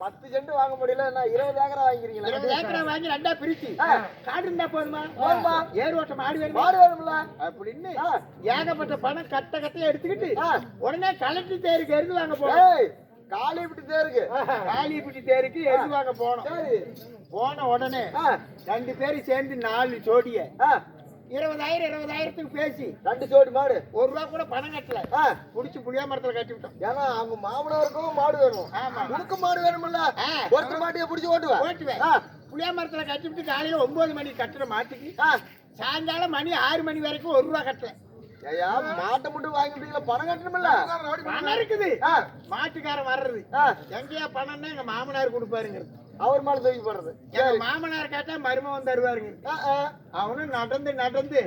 பத்து சென்ட் வாங்க முடியல நான் இருபது ஏக்கரா வாங்கிக்கிறீங்களா? இருபது ஏக்கரா வாங்கி ரெண்டா பிரிச்சு. காடு இருந்தா போதுமா? போதுமா. ஏர் ஓட்ட மாடு வேணுமா? மாடு வேணும்ல. அப்படின்னு. ஏகப்பட்ட பணம் கட்ட கட்டையா எடுத்துக்கிட்டு. உடனே கலெக்டர் தேருக்கு எருது வாங்க காலி இப்படி இருக்கு காளிப்பட்டி தேருக்கு எருது வாங்க போனோம். போன உடனே ரெண்டு பேரும் சேர்ந்து நாலு ஜோடிய இருபதாயிரம் இருபதாயிரத்துக்கு பேசி. ரெண்டு சோடி மாடு. ஒரு ரூபா கூட பணம் கட்டல. புடிச்சு புளியா மரத்துல கட்டி விட்டோம். ஏன்னா அவங்க மாமனாருக்கும் மாடு வேணும். உனக்கு மாடு வேணும்ல? ஆ. ஒருத்தர் மாட்டிய பிடிச்சி ஓட்டுவேன். ஓட்டுவேன் புளியா மரத்துல கட்டி விட்டு காலையில ஒன்பது மணி கட்டுற மாட்டுக்கு. சாயங்காலம் மணி ஆறு மணி வரைக்கும் ஒரு ரூபா கட்டல. ஐயா மாட்டை மட்டும் வாங்கிட்டீங்களா பணம் கட்டணும்ல பணம் இருக்குது. மாட்டுக்காரன் வர்றது. எங்கேயா பணம்னா எங்க மாமனார் கொடுப்பாருங்கிறது. அவர் மேல தூக்கி போடுறது. எங்க மாமனார் கேட்டா மருமகன் தருவாருங்க அவனும் நடந்து நடந்து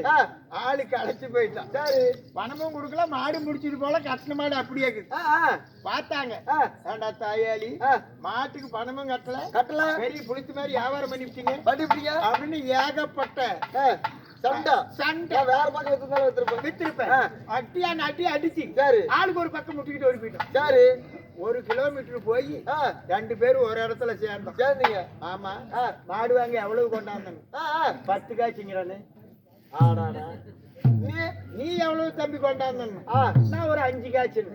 ஆளுக்கு அழைச்சு போயிட்டான். சரி. பணமும் கொடுக்கல மாடு முடிச்சிட்டு போல கட்டின மாடு அப்படியே பார்த்தாங்க. ஏண்டா தாயாளி? மாட்டுக்கு பணமும் கட்டல. கட்டல. பெரிய புளித்து மாதிரி வியாபாரம் பண்ணிவிட்டீங்க. பண்ணிவிட்டீங்க. அப்படின்னு ஏகப்பட்ட சண்டை. சண்டை. வேற பக்கம் எடுத்துருந்தாலும் எடுத்துருப்பேன். வித்திருப்பேன் ஆ. அட்டியா அட்டி அடிச்சு. சரி. ஆளுக்கு ஒரு பக்கம் முட்டிக்கிட்டு ஓடி போயிட்டோம் சரி. ஒரு கிலோமீட்டர் போய் ரெண்டு பேரும் ஒரு இடத்துல சேர்ந்தோம். சேர்ந்தீங்க. ஆமா. மாடு வாங்கி எவ்வளவு ஆ. பத்து காய்ச்சிங்கிறானே ஆடாடா. நீ நீ எவ்வளவு தம்பி கொண்டாந்தோம் ஆ, நான் ஒரு அஞ்சு காய்ச்சல்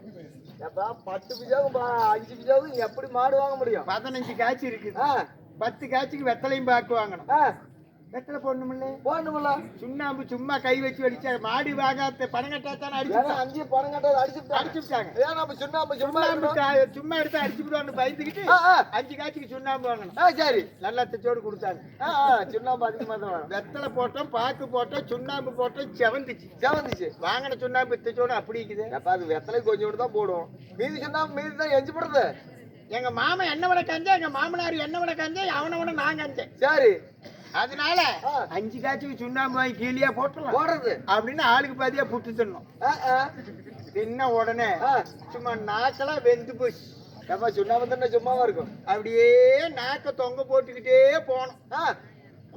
எப்பா பத்து பிஜாவும் அஞ்சு பிஜாவும் எப்படி மாடு வாங்க முடியும்? பதினஞ்சு காய்ச்சி இருக்குது. பத்து காய்ச்சிக்கு வெத்தலையும் பாக்கு வாங்கணும். வெத்தலை போடணுமில்ல. போடணும்ல சுண்ணாம்பு சும்மா கை வச்சு அடிச்சா மாடு வாகாத்த பணம் கட்டாத்தானே ஏன்னா அடிச்சு அஞ்சு பணம் கட்டாது அடிச்சுட்டாங்க அடிச்சு விட்டாங்க. ஏன் நம்ம சுண்ணாம்பு சும்மா சும்மா எடுத்து அடிச்சு விடுவான்னு பயந்துக்கிட்டு அஞ்சு காய்ச்சிக்கு சுண்ணாம்பு வாங்கணும். சரி. நல்லா தச்சோடு கொடுத்தாங்க. சுண்ணாம்பு அதிகமா தான் வரும் வெத்தலை போட்டோம் பாக்கு போட்டோம் சுண்ணாம்பு போட்டோம் செவந்துச்சு. செவந்துச்சு. வாங்கின சுண்ணாம்பு தச்சோடு அப்படி இருக்குது. எப்பா அது வெத்தலை கொஞ்சோண்டு தான் போடும். மீதி சுண்ணாம்பு மீதி தான் எஞ்சி போடுறது. எங்க மாமன் என்ன விட கஞ்சா எங்க மாமனார் என்ன விட கஞ்சா அவனை விட நான் கஞ்சேன் சரி. அதனால. அஞ்சு காய்ச்சிக்கு சுண்ணாம்பு வாங்கி கீழே போட்டுலாம் போடுறது. அப்படின்னு ஆளுக்கு பாதியா புட்டு தின்னோம் தின்ன உடனே. சும்மா நாக்கெல்லாம் வெந்து போச்சு. எப்பா சுண்ணாம்பு தானே சும்மாவா இருக்கும்? அப்படியே நாக்க தொங்க போட்டுக்கிட்டே போனோம்.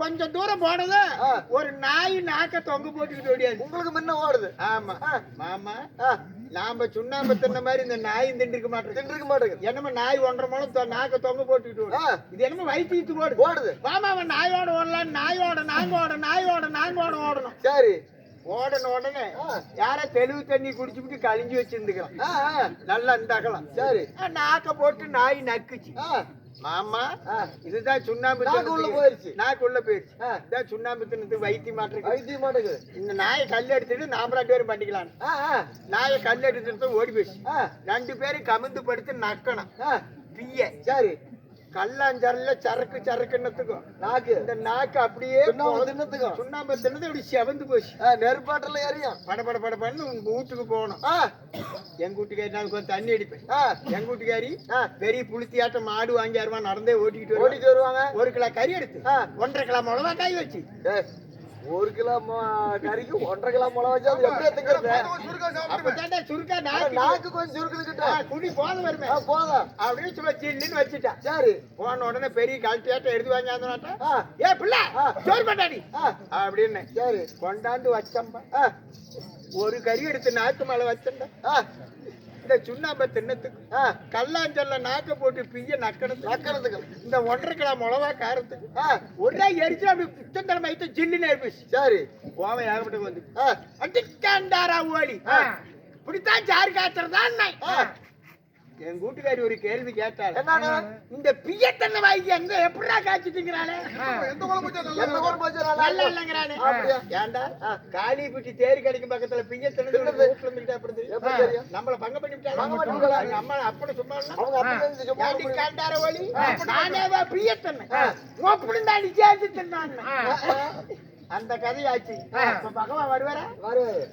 கொஞ்சம் தூரம் போனது. ஒரு நாய் நாக்க தொங்க போட்டுக்கிட்டு ஓடியாது உங்களுக்கு முன்ன ஓடுது. ஆமா. மாமா நாம சுண்ணாம்பு தின்ன மாதிரி இந்த நாய் தின்றுக்க மாட்டேங்குது. தின்றுக்க மாட்டேங்குது. என்னமோ நாய் ஒன்றரை மூலம் நாக்க தொங்க போட்டுக்கிட்டு இது என்னமோ வயிற்று ஓடுது. ஓடுது. அவன் நாயோட ஓடலாம் நாயோட நாங்க ஓட நாயோட நாங்க ஓட ஓடணும். சரி. ஓடன உடனே. யாரோ தெளிவு தண்ணி குடிச்சுக்கிட்டு கழிஞ்சு வச்சிருந்துக்கலாம். நல்லா இந்த அகலம் சரி நாக்க போட்டு நாய் நக்குச்சு. மாமா இதுதான் சுண்ணாம்பு உள்ள போயிருச்சு. நாக்கு உள்ள போயிருச்சு. இதான் சுண்ணாம்பு தின்னது வைத்திய மாட்டிருக்கு வைத்திய மாட்டேங்குது இந்த நாயை கல் எடுத்துட்டு நாம ரெண்டு பேரும் பண்ணிக்கலாம் நாயை கல் எடுத்துட்டு ஓடி போயிடுச்சு. ரெண்டு பேரும் கமிந்து படுத்து நக்கணும். பிய சரி. கல்லாஞ்சரல்ல சரக்கு சரக்குன்னதுக்கும் நாக்கு. இந்த நாக்கு அப்படியே தின்னத்துக்கும். சுண்ணாம்பு தின்னது இப்படி செவந்து போச்சு. நெருப்பாட்டில் எரியும் பட பட பட பண்ணு உங்க வீட்டுக்கு போகணும். எங்க வீட்டுக்காரி நான் கொஞ்சம் தண்ணி அடிப்பேன். எங்க வீட்டுக்காரி பெரிய புளுத்தியாட்டம் மாடு வாங்கி அருவா நடந்தே ஓட்டிக்கிட்டு வருவா. ஓடிட்டு வருவாங்க. ஒரு கிலோ கறி எடுத்து. ஒன்றரை கிலோ மிளகா காய் வச்சு. ஒரு கிலோ கறிக்கு ஒன்றரை கிலோ மிளகா வச்சு எப்படி எடுத்துக்கிறது? சுருக்கா நாக்கு கொஞ்சம் சுருக்குதுக்கிட்ட ஆ, குடி போத வருமே. போதும். அப்படின்னு சும்மா சில்லுன்னு வச்சுட்டான். சரி. போன உடனே பெரிய கழட்டியாட்டம் எடுத்து வாங்கி அந்த ஆ, ஏ பிள்ளை. சோறு பண்ணாடி அப்படின்னு. சரி. கொண்டாந்து வச்சம்பா. ஒரு கறி எடுத்து நாக்கு மேல வச்சேன்டா ஆ, இந்த சுண்ணாம்பை தின்னத்துக்கு கல்லாஞ்சல்ல நாக்க போட்டு பிய்ய நக்கணுது நக்கறதுக்கு இந்த ஒன்றரை கிலோ மிளகா காரத்துக்கு ஒரே எரிச்சு அப்படி புத்தந்தரம் வைத்து ஜில்லுன்னு ஏற்பிச்சு சரி. கோவம் ஏகப்பட்டு வந்து. அடிக்காண்டாரா ஓடி ஆ. இப்படித்தான் சாறு காய்ச்சறதான் என் கூட்டுக்காரி ஒரு கேள்வி கேட்டாள். என்னன்னு இந்த பியத்தன்னை வாங்கி எங்க எப்படிடா காய்ச்சிட்டீங்கிறாளே? எந்த? ஏன்டா? காளிப்பட்டி தேரி கடைக்கும் பக்கத்துல பியத்தன்னை எப்படி? நம்மள பங்க பண்ணி விட்டாங்க அம்மா அப்படி சும்மா இருந்தா? அவங்க அப்படி செஞ்சு சும்மா ஏண்டி அப்படி- காண்டார ஒளி நானே பிரியத்தன்னை மோப்படி தாண்டி சேர்த்து தின்னான் அந்த கதையாச்சு. இப்ப பகவான் வருவாரா? வருவாரு.